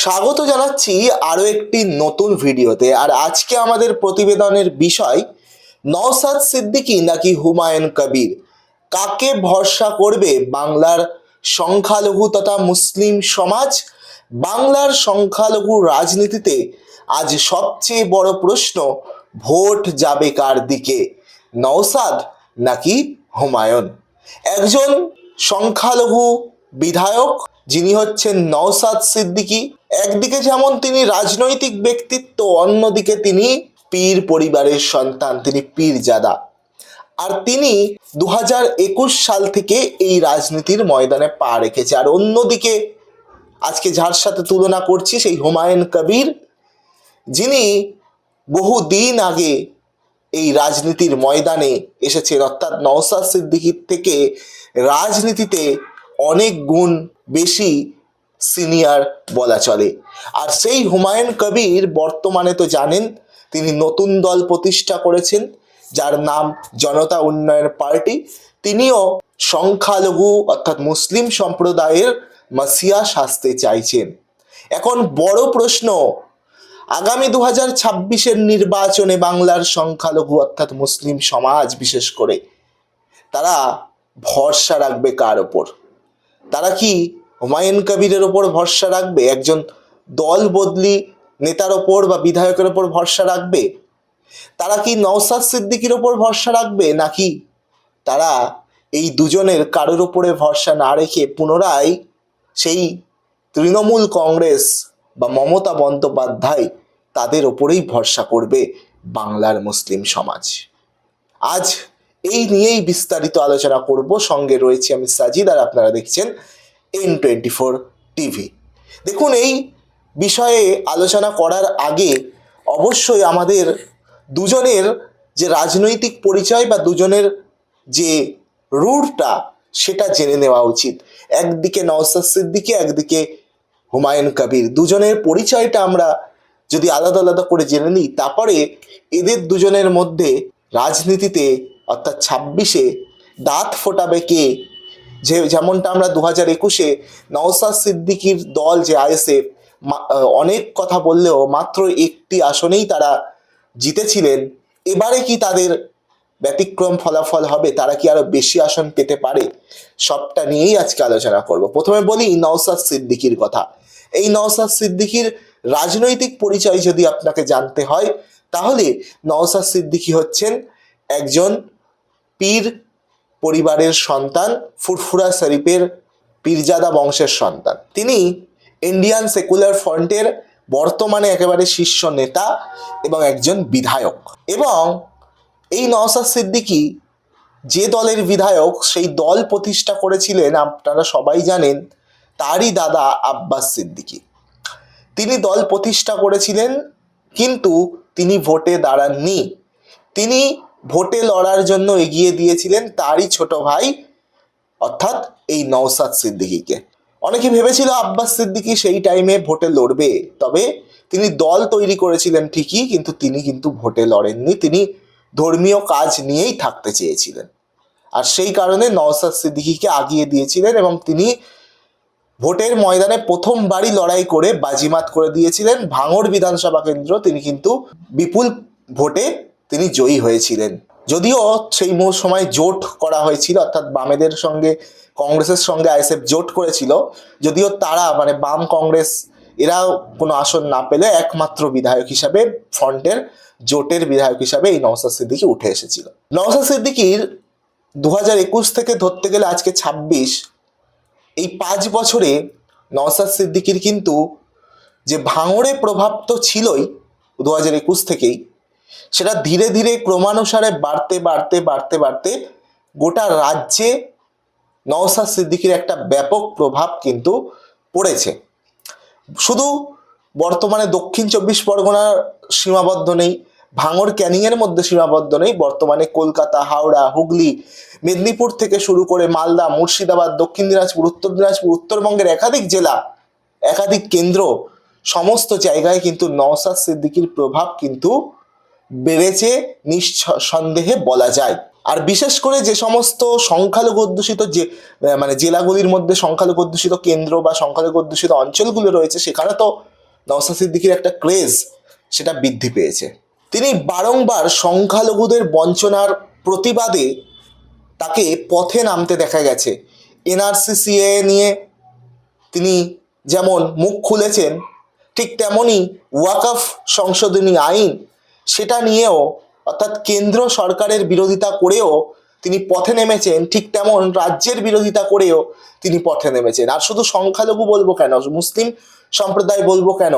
স্বাগত জানাচ্ছি আরও একটি নতুন ভিডিওতে। আর আজকে আমাদের প্রতিবেদনের বিষয় নওসাদ সিদ্দিকী নাকি হুমায়ুন কবির? কাকে ভরসা করবে বাংলার সংখ্যালঘু তথা মুসলিম সমাজ? বাংলার সংখ্যালঘু রাজনীতিতে আজ সবচেয়ে বড় প্রশ্ন, ভোট যাবে কার দিকে? নওসাদ নাকি হুমায়ুন? একজন সংখ্যালঘু বিধায়ক, যিনি হচ্ছেন নওসাদ সিদ্দিকী একদিকে যেমন তিনি রাজনৈতিক ব্যক্তিত্ব, অন্যদিকে তিনি পীর পরিবারের সন্তান, তিনি পীরজাদা। আর তিনি দু সাল থেকে এই রাজনীতির ময়দানে পা রেখেছে। আর অন্যদিকে আজকে যার সাথে তুলনা করছি সেই হুমায়ুন কবির, যিনি বহু দিন আগে এই রাজনীতির ময়দানে এসেছেন। অর্থাৎ নওসাদ সিদ্দিকির থেকে রাজনীতিতে অনেক গুণ বেশি সিনিয়র বলা চলে। আর সেই হুমায়ুন কবির বর্তমানে তো জানেন, তিনি নতুন দল প্রতিষ্ঠা করেছেন, যার নাম জনতা উন্নয়ন পার্টি। তিনিও সংখ্যালঘু অর্থাৎ মুসলিম সম্প্রদায়ের মাসিয়া সাজতে চাইছেন। এখন বড় প্রশ্ন, আগামী দু হাজার ছাব্বিশের নির্বাচনে বাংলার সংখ্যালঘু অর্থাৎ মুসলিম সমাজ বিশেষ করে, তারা ভরসা রাখবে কার ওপর? তারা কি হুমায়ুন কবিরের ওপর ভরসা রাখবে? একজন দল বদলি নেতার ওপর বা বিধায়কের ওপর ভরসা রাখবে? তারা কি নওসাদ সিদ্দিকির ওপর ভরসা রাখবে? নাকি তারা এই দুজনের কারোর ওপরে ভরসা না রেখে পুনরায় সেই তৃণমূল কংগ্রেস বা মমতা বন্দ্যোপাধ্যায় তাদের ওপরেই ভরসা করবে বাংলার মুসলিম সমাজ? আজ এই নিয়েই বিস্তারিত আলোচনা করব। সঙ্গে রয়েছে আমি সাজিদ, আর আপনারা দেখছেন এন টোয়েন্টি ফোর টিভি দেখুন, এই বিষয়ে আলোচনা করার আগে অবশ্যই আমাদের দুজনের যে রাজনৈতিক পরিচয় বা দুজনের যে রুটটা সেটা জেনে নেওয়া উচিত। একদিকে নওসাদ সিদ্দিকি, একদিকে হুমায়ুন কবির। দুজনের পরিচয়টা আমরা যদি আলাদা আলাদা করে জেনে নিই, তারপরে এদের দুজনের মধ্যে রাজনীতিতে অর্থাৎ ছাব্বিশে দাঁত ফোটাবে কে? যে যেমনটা আমরা দু হাজার একুশে নওসাদ সিদ্দিকির দল যে আইএসএফ অনেক কথা বললেও মাত্র একটি আসনেই তারা জিতেছিলেন। এবারে কি তাদের ব্যতিক্রম ফলাফল হবে? তারা কি আরও বেশি আসন পেতে পারে? সবটা নিয়েই আজকে আলোচনা করব। প্রথমে বলি নওসাদ সিদ্দিকির কথা। এই নওসাদ সিদ্দিকির রাজনৈতিক পরিচয় যদি আপনাকে জানতে হয়, তাহলে নওসাদ সিদ্দিকি হচ্ছেন একজন পীর পরিবারের সন্তান ফুরফুরা শরীফের পীরজাদা বংশের সন্তান। তিনি ইন্ডিয়ান সেকুলার ফ্রন্টের বর্তমানে একেবারে শীর্ষ নেতা এবং একজন বিধায়ক। এবং এই নওসাদ সিদ্দিকি যে দলের বিধায়ক, সেই দল প্রতিষ্ঠা করেছিলেন, আপনারা সবাই জানেন, তারই দাদা আব্বাস সিদ্দিকি। তিনি দল প্রতিষ্ঠা করেছিলেন, কিন্তু তিনি ভোটে দাঁড়াননি। তিনি ভোটে লড়ার জন্য এগিয়ে দিয়েছিলেন তারই ছোট ভাই, অর্থাৎ এই নওসাদ সিদ্দিকিকে। অনেকে ভেবেছিল আব্বাস সিদ্দিকি সেই টাইমে ভোটে লড়বে, তবে তিনি দল তৈরি করেছিলেন ঠিকই, কিন্তু তিনি কিন্তু ভোটে লড়েননি। তিনি ধর্মীয় কাজ নিয়েই থাকতে চেয়েছিলেন। আর সেই কারণে নওসাদ সিদ্দিকিকে আগিয়ে দিয়েছিলেন এবং তিনি ভোটের ময়দানে প্রথমবারই লড়াই করে বাজিমাত করে দিয়েছিলেন। ভাঙড় বিধানসভা কেন্দ্র, তিনি কিন্তু বিপুল ভোটে তিনি জয়ী হয়েছিলেন। যদিও সেই সময় জোট করা হয়েছিল, অর্থাৎ বামেদের সঙ্গে, কংগ্রেসের সঙ্গে আইএসএফ জোট করেছিল, যদিও তারা মানে বাম কংগ্রেস, এরাও কোনো আসন না পেলে একমাত্র বিধায়ক হিসাবে ফ্রন্টের জোটের বিধায়ক হিসাবে এই নওসাদ সিদ্দিকি উঠে এসেছিল। নওসাদ সিদ্দিকির দু হাজার একুশ থেকে ধরতে গেলে আজকে ছাব্বিশ, এই পাঁচ বছরে নওসাদ সিদ্দিকির কিন্তু যে ভাঙড়ে প্রভাব তো ছিলই দু হাজার একুশ থেকেই সেটা ধীরে ধীরে ক্রমানুসারে বাড়তে বাড়তে বাড়তে বাড়তে গোটা রাজ্যে নওসাদ সিদ্দিকির একটা ব্যাপক প্রভাব কিন্তু পড়েছে। শুধু বর্তমানে দক্ষিণ চব্বিশ পরগনার সীমাবদ্ধ নেই, ভাঙড় ক্যানিংয়ের মধ্যে সীমাবদ্ধ নেই, বর্তমানে কলকাতা, হাওড়া, হুগলি, মেদিনীপুর থেকে শুরু করে মালদা, মুর্শিদাবাদ, দক্ষিণ দিনাজপুর, উত্তর দিনাজপুর, উত্তরবঙ্গের একাধিক জেলা, একাধিক কেন্দ্র, সমস্ত জায়গায় কিন্তু নওসাদ সিদ্দিকির প্রভাব কিন্তু বেড়েছে নিঃসন্দেহে বলা যায়। আর বিশেষ করে যে সমস্ত সংখ্যালঘু অধ্যুষিত যে মানে জেলাগুলির মধ্যে সংখ্যালঘু অধ্যুষিত কেন্দ্র বা সংখ্যালঘু অধ্যুষিত অঞ্চলগুলো রয়েছে, সেখানে তো নওসাদ সিদ্দিকির একটা ক্রেজ সেটা বৃদ্ধি পেয়েছে। তিনি বারংবার সংখ্যালঘুদের বঞ্চনার প্রতিবাদে তাকে পথে নামতে দেখা গেছে। এনআরসিসিএ নিয়ে তিনি যেমন মুখ খুলেছেন, ঠিক তেমনই ওয়াকফ সংশোধনী আইন সেটা নিয়েও, অর্থাৎ কেন্দ্র সরকারের বিরোধিতা করেও তিনি পথে নেমেছেন, ঠিক তেমন রাজ্যের বিরোধিতা করেও তিনি পথে নেমেছেন। আর শুধু সংখ্যালঘু বলব কেন, মুসলিম সম্প্রদায় বলব কেন,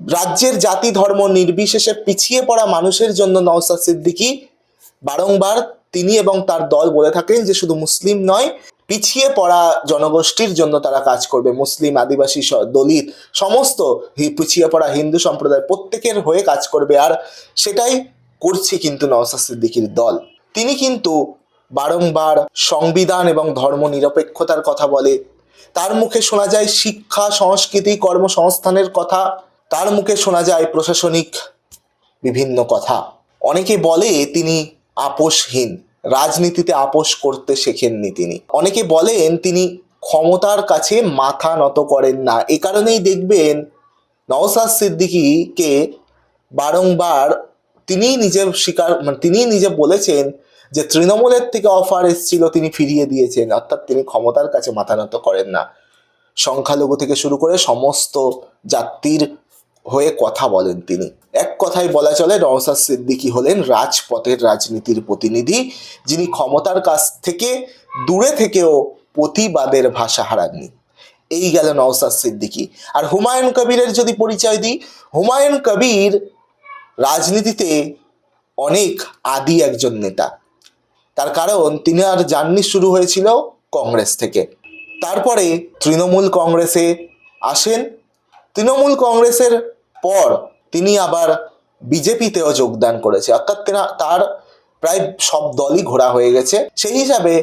রাজ্যের জাতি ধর্ম নির্বিশেষে পিছিয়ে পড়া মানুষের জন্য নওসাদ সিদ্দিকী বারংবার তিনি এবং তার দল বলে থাকেন যে শুধু মুসলিম নয় পিছিয়ে পড়া জনগোষ্ঠীর জন্য তারা কাজ করবে। মুসলিম, আদিবাসী দলিত, সমস্ত পিছিয়ে পড়া হিন্দু সম্প্রদায় প্রত্যেকের হয়ে কাজ করবে। আর সেটাই করছে কিন্তু নওসাদ সিদ্দিকীর দল। তিনি কিন্তু বারংবার সংবিধান এবং ধর্ম নিরপেক্ষতার কথা বলে। তার মুখে শোনা যায় শিক্ষা, সংস্কৃতি, কর্মসংস্থানের কথা। তার মুখে শোনা যায় প্রশাসনিক বিভিন্ন কথা। অনেকে বলে তিনি আপোষহীন। রাজনীতিতে আপোষ করতে শেখেননি তিনি। অনেকে বলেন তিনি ক্ষমতার কাছে মাথা নত করেন না। এ কারণেই দেখবেন নওসাদ সিদ্দিকীকে বারংবার তিনিই নিজে স্বীকার মানে তিনিই নিজে বলেছেন যে তৃণমূলের থেকে অফার এসেছিল, তিনি ফিরিয়ে দিয়েছেন। অর্থাৎ তিনি ক্ষমতার কাছে মাথা নত করেন না। সংখ্যালঘু থেকে শুরু করে সমস্ত জাতির হয়ে কথা বলেন তিনি। এক কথায় বলা চলে নওসাদ সিদ্দিকী হলেন রাজপথের রাজনীতির প্রতিনিধি, যিনি ক্ষমতার কাছ থেকে দূরে থেকেও প্রতিবাদের ভাষা হারাননি। এই গেল নওসাদ সিদ্দিকী। আর হুমায়ুন কবিরের যদি পরিচয় দিই, হুমায়ুন কবির রাজনীতিতে অনেক আদি একজন নেতা। তার কারণ, তিনি আর জার্নি শুরু হয়েছিল কংগ্রেস থেকে। তারপরে তৃণমূল কংগ্রেসে আসেন। তৃণমূল কংগ্রেসের পর তিনি আবার বিজেপিতেও যোগদান করেছে। অর্থাৎ তার প্রায় সব দলই ঘোরা হয়ে গেছে। সেই হিসাবে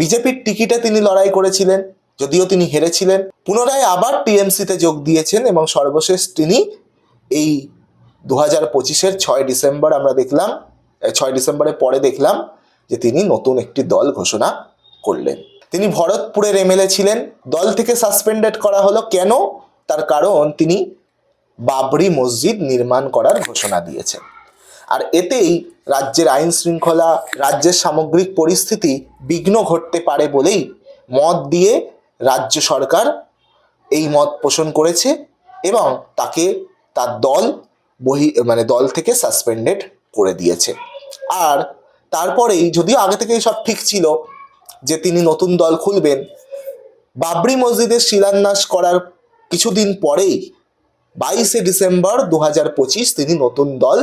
বিজেপির টিকিটে তিনি লড়াই করেছিলেন, যদিও তিনি হেরেছিলেন। পুনরায় আবার টিএমসিতে যোগ দিয়েছেন এবং সর্বশেষ তিনি এই দু হাজার পঁচিশের ছয় ডিসেম্বর আমরা দেখলাম ছয় ডিসেম্বরের পরে দেখলাম যে তিনি নতুন একটি দল ঘোষণা করলেন। তিনি ভরতপুরের এমএলএ ছিলেন। দল থেকে সাসপেন্ডেড করা হলো। কেন? তার কারণ তিনি বাবরি মসজিদ নির্মাণ করার ঘোষণা দিয়েছেন আর এতেই রাজ্যের আইন শৃঙ্খলা, রাজ্যের সামগ্রিক পরিস্থিতি বিঘ্ন ঘটতে পারে বলেই মত দিয়ে রাজ্য সরকার এই মত পোষণ করেছে এবং তাকে তার দল বহি মানে দল থেকে সাসপেন্ডেড করে দিয়েছে। আর তারপরেই যদিও আগে থেকেই সব ঠিক ছিল যে তিনি নতুন দল খুলবেন, বাবরি মসজিদের শিলান্যাস করার কিছুদিন পরেই বাইশে ডিসেম্বর দু পঁচিশ তিনি নতুন দল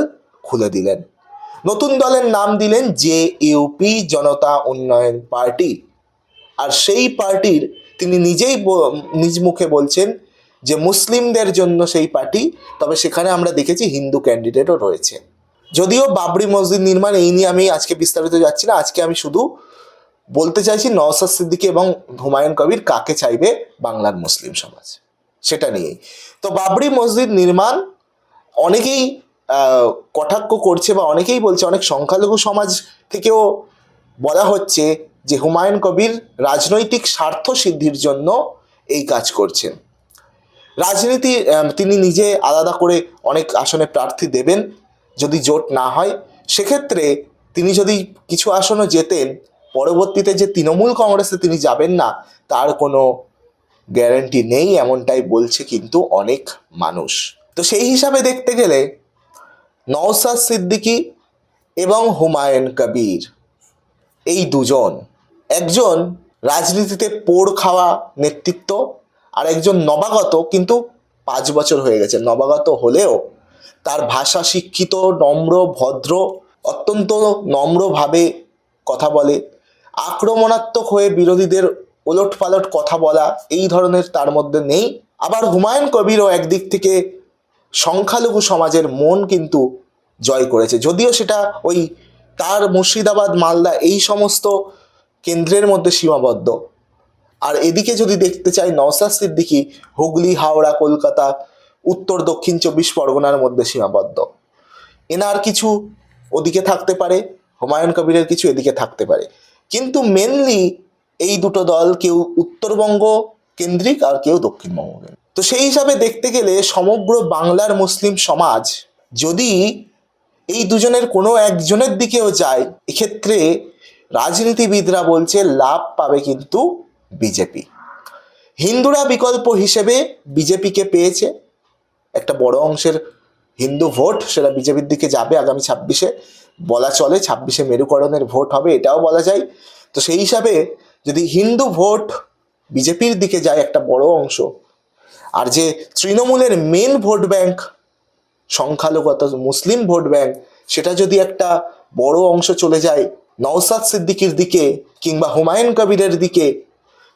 খুলে দিলেন। নতুন দলের নাম দিলেন জে ইউপি জনতা উন্নয়ন পার্টি। আর সেই পার্টির তিনি নিজেই নিজ মুখে বলছেন যে মুসলিমদের জন্য সেই পার্টি, তবে সেখানে আমরা দেখেছি হিন্দু ক্যান্ডিডেটও রয়েছে। যদিও বাবরি মসজিদ নির্মাণ, এই নিয়ে আমি আজকে বিস্তারিত যাচ্ছি না। আজকে আমি শুধু বলতে চাইছি নওসাদ সিদ্দিকী এবং হুমায়ুন কবির কাকে চাইবে বাংলার মুসলিম সমাজ। সেটা নিয়েই। তো বাবরি মসজিদ নির্মাণ অনেকেই কটাক্ষ করছে বা অনেকেই বলছে, অনেক সংখ্যালঘু সমাজ থেকেও বলা হচ্ছে যে হুমায়ুন কবির রাজনৈতিক স্বার্থ সিদ্ধির জন্য এই কাজ করছেন। রাজনীতি তিনি নিজে আলাদা করে অনেক আসনে প্রার্থী দেবেন যদি জোট না হয়। সেক্ষেত্রে তিনি যদি কিছু আসনও জেতেন, পরবর্তীতে যে তৃণমূল কংগ্রেসে তিনি যাবেন না, তার কোনো গ্যারান্টি নেই এমনটাই বলছে কিন্তু অনেক মানুষ। তো সেই হিসাবে দেখতে গেলে নওসাদ সিদ্দিকী এবং হুমায়ুন কবির এই দুজন, একজন রাজনীতিতে পোড় খাওয়া নেতৃত্ব আর একজন নবাগত কিন্তু পাঁচ বছর হয়ে গেছে। নবাগত হলেও তার ভাষা শিক্ষিত, নম্র, ভদ্র, অত্যন্ত নম্রভাবে কথা বলে, আক্রমণাত্মক হয়ে বিরোধীদের ওলট পালট কথা বলা এই ধরনের তার মধ্যে নেই। আবার হুমায়ুন কবিরও একদিক থেকে সংখ্যালঘু সমাজের মন কিন্তু জয় করেছে। যদিও সেটা ওই তার মুর্শিদাবাদ, মালদা এই সমস্ত কেন্দ্রের মধ্যে সীমাবদ্ধ। আর এদিকে যদি দেখতে চাই নওসাদ সিদ্দিকী, হুগলি, হাওড়া, কলকাতা, উত্তর, দক্ষিণ চব্বিশ পরগনার মধ্যে সীমাবদ্ধ। এনার কিছু ওদিকে থাকতে পারে, হুমায়ুন কবিরের কিছু এদিকে থাকতে পারে। কিন্তু মেনলি এই দুটো দল কেউ উত্তরবঙ্গ কেন্দ্রিক আর কেউ দক্ষিণবঙ্গ কেন্দ্রিক। তো সেই হিসাবে দেখতে গেলে সমগ্র বাংলার মুসলিম সমাজ যদি এই দুজনের কোনো একজনের দিকেও যায়, এক্ষেত্রে রাজনীতিবিদরা বলছে লাভ পাবে কিন্তু বিজেপি। হিন্দুরা বিকল্প হিসেবে বিজেপিকে পেয়েছে। একটা বড় অংশের হিন্দু ভোট, সেটা বিজেপির দিকে যাবে আগামী ছাব্বিশে। বলা চলে ছাব্বিশে মেরুকরণের ভোট হবে, এটাও বলা যায়। তো সেই হিসাবে যদি হিন্দু ভোট বিজেপির দিকে যায় একটা বড় অংশ, আর যে তৃণমূলের মেন ভোট ব্যাংক সংখ্যালঘু অর্থাৎ মুসলিম ভোট ব্যাংক সেটা যদি একটা বড় অংশ চলে যায় নওসাদ সিদ্দিকির দিকে কিংবা হুমায়ুন কবিরের দিকে,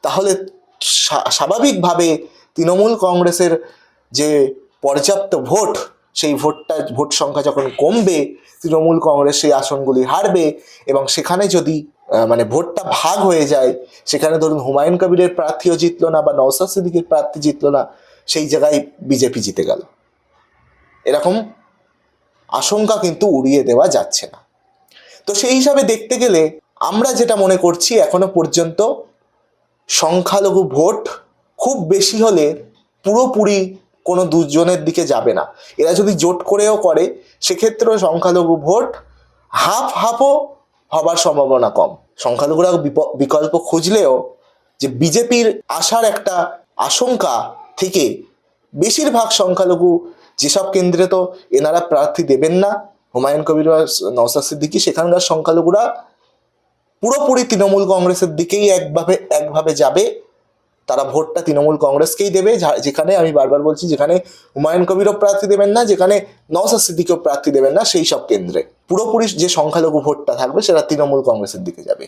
তাহলে স্বা- স্বাভাবিকভাবে তৃণমূল কংগ্রেসের যে পর্যাপ্ত ভোট, সেই ভোটটা, ভোট সংখ্যা যখন কমবে, তৃণমূল কংগ্রেস সেই আসনগুলি হারবে এবং সেখানে যদি মানে ভোটটা ভাগ হয়ে যায়। সেখানে ধরুন হুমায়ুন কবিরের প্রার্থীও জিতলো না বা নওসাদ সিদ্দিকির প্রার্থী জিতলো না, সেই জায়গায় বিজেপি জিতে গেল। এরকম আশঙ্কা কিন্তু উড়িয়ে দেওয়া যাচ্ছে না। তো সেই হিসাবে দেখতে গেলে আমরা যেটা মনে করছি, এখনও পর্যন্ত সংখ্যালঘু ভোট খুব বেশি হলে পুরোপুরি কোনো দুজনের দিকে যাবে না। এরা যদি জোট করেও করে, সেক্ষেত্রেও সংখ্যালঘু ভোট হাফ হাফও হবার সম্ভাবনা কম। সংখ্যালঘুরা বিকল্প খুঁজলেও যে বিজেপির আসার একটা আশঙ্কা থেকে বেশিরভাগ সংখ্যালঘু যেসব কেন্দ্রে তো এনারা প্রার্থী দেবেন না, হুমায়ুন কবির আর নওসাদ সিদ্দিকি, সেখানকার সংখ্যালঘুরা পুরোপুরি তৃণমূল কংগ্রেসের দিকেই একভাবে একভাবে যাবে। তারা ভোটটা তৃণমূল কংগ্রেসকেই দেবে যেখানে আমি বারবার বলছি, যেখানে হুমায়ুন কবিরও প্রার্থী দেবেন না, যেখানে নওসাদ সিদ্দিকিও প্রার্থী দেবেন না, সেই সব কেন্দ্রে। পুরোপুরি যে সংখ্যালঘু ভোটটা থাকবে সেটা তৃণমূল কংগ্রেসের দিকে যাবে।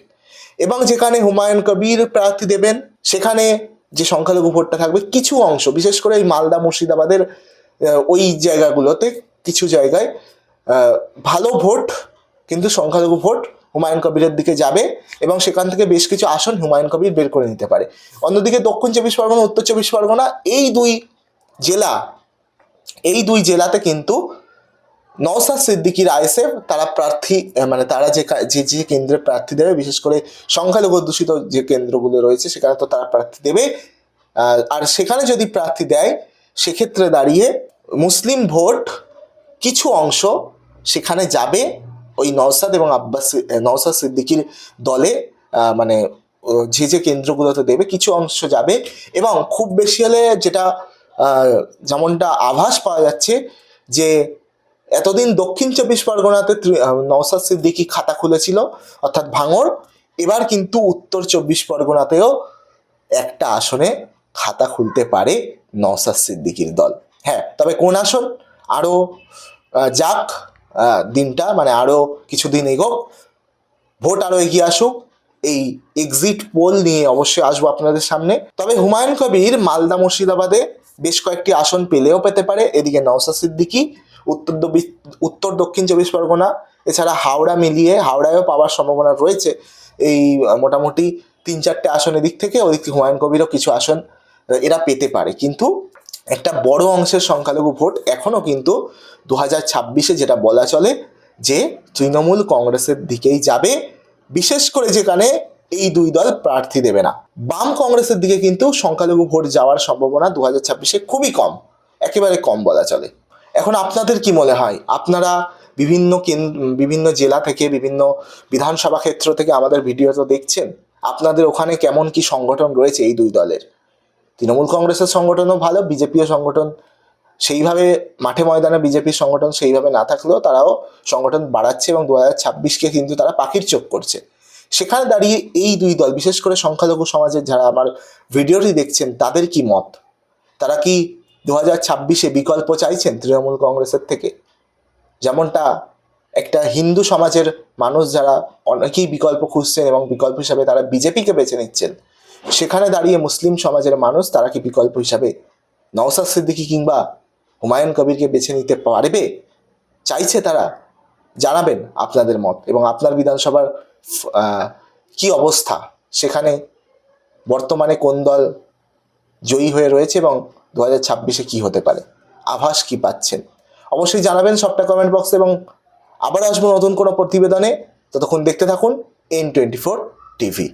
এবং যেখানে হুমায়ুন কবির প্রার্থী দেবেন, সেখানে যে সংখ্যালঘু ভোটটা থাকবে, কিছু অংশ, বিশেষ করে এই মালদা মুর্শিদাবাদের ওই জায়গাগুলোতে কিছু জায়গায় ভালো ভোট, কিন্তু সংখ্যালঘু ভোট হুমায়ুন কবিরের দিকে যাবে এবং সেখান থেকে বেশ কিছু আসন হুমায়ুন কবির বের করে নিতে পারে। অন্যদিকে দক্ষিণ চব্বিশ পরগনা, উত্তর চব্বিশ পরগনা, এই দুই জেলা, এই দুই জেলাতে কিন্তু নওসাদ সিদ্দিকির আইএসএফ, তারা প্রার্থী মানে তারা যে যে যে কেন্দ্রে প্রার্থী দেবে, বিশেষ করে সংখ্যালঘু অধ্যুষিত যে কেন্দ্রগুলো রয়েছে, সেখানে তো তারা প্রার্থী দেবে। আর সেখানে যদি প্রার্থী দেয়, সেক্ষেত্রে দাঁড়িয়ে মুসলিম ভোট কিছু অংশ সেখানে যাবে ওই নওসাদ এবং আব্বাস নওসাদ সিদ্দিকির দলে মানে যে যে কেন্দ্রগুলোতে দেবে, কিছু অংশ যাবে। এবং খুব বেশি হলে যেটা যেমনটা আভাস পাওয়া যাচ্ছে যে এতদিন দক্ষিণ চব্বিশ পরগনাতে নওসাদ সিদ্দিকি খাতা খুলেছিল, অর্থাৎ ভাঙর এবার কিন্তু উত্তর চব্বিশ পরগনাতেও একটা আসনে খাতা খুলতে পারে নওসাদ সিদ্দিকির দল। হ্যাঁ তবে কোন আসন? আরও যাক দিনটা মানে আরও কিছুদিন এগোক, ভোট আরও এগিয়ে আসুক, এই এক্সিট পোল নিয়ে অবশ্যই আসব আপনাদের সামনে। তবে হুমায়ুন কবির মালদা মুর্শিদাবাদে বেশ কয়েকটি আসন পেলেও পেতে পারে, এদিকে নওসাদ সিদ্দিকি উত্তর উত্তর দক্ষিণ চব্বিশ পরগনা, এছাড়া হাওড়া মিলিয়ে হাওড়ায়ও পাওয়ার সম্ভাবনা রয়েছে। এই মোটামুটি তিন চারটে আসনের দিক থেকে থেকে হুমায়ুন কবিরও কিছু আসন এরা পেতে পারে। কিন্তু একটা বড় অংশের সংখ্যালঘু ভোট এখনও কিন্তু দু হাজার ছাব্বিশে যেটা বলা চলে যে তৃণমূল কংগ্রেসের দিকেই যাবে, বিশেষ করে যেখানে এই দুই দল প্রার্থী দেবে না। বাম কংগ্রেসের দিকে কিন্তু সংখ্যালঘু ভোট যাওয়ার সম্ভাবনা দু হাজার ছাব্বিশে খুবই কম, একেবারে কম বলা চলে। এখন আপনাদের কি মনে হয়? আপনারা বিভিন্ন বিভিন্ন জেলা থেকে, বিভিন্ন বিধানসভা ক্ষেত্র থেকে আমাদের ভিডিও তো দেখছেন। আপনাদের ওখানে কেমন কি সংগঠন রয়েছে এই দুই দলের? তৃণমূল কংগ্রেসের সংগঠনও ভালো, বিজেপিও সংগঠন। সেইভাবে মাঠে ময়দানে বিজেপির সংগঠন সেইভাবে না থাকলেও তারাও সংগঠন বাড়াচ্ছে এবং দু হাজার ছাব্বিশকে কিন্তু তারা পাখির চোখ করছে। সেখানে দাঁড়িয়ে এই দুই দল, বিশেষ করে সংখ্যালঘু সমাজের যারা আমার ভিডিওটি দেখছেন, তাদের কি মত? তারা কি দু হাজার ছাব্বিশে বিকল্প চাইছেন তৃণমূল কংগ্রেসের থেকে। যেমনটা একটা হিন্দু সমাজের মানুষ যারা অনেকেই বিকল্প খুঁজছেন এবং বিকল্প হিসাবে তারা বিজেপিকে বেছে নিচ্ছেন, সেখানে দাঁড়িয়ে মুসলিম সমাজের মানুষ তারা কি বিকল্প হিসাবে নওসাদ সিদ্দিকী কিংবা হুমায়ুন কবিরকে বেছে নিতে পারবে? চাইছে তারা। জানাবেন আপনাদের মত এবং আপনার বিধানসভার কি অবস্থা? সেখানে বর্তমানে কোন দল জয়ী হয়ে রয়েছে এবং দু হাজার ছাব্বিশে কী হতে পারে? আভাস কি পাচ্ছেন? অবশ্যই জানাবেন সবটা কমেন্ট বক্সে এবং আবার আসব নতুন কোনো প্রতিবেদনে। ততক্ষণ দেখতে থাকুন এন টোয়েন্টি ফোর টিভি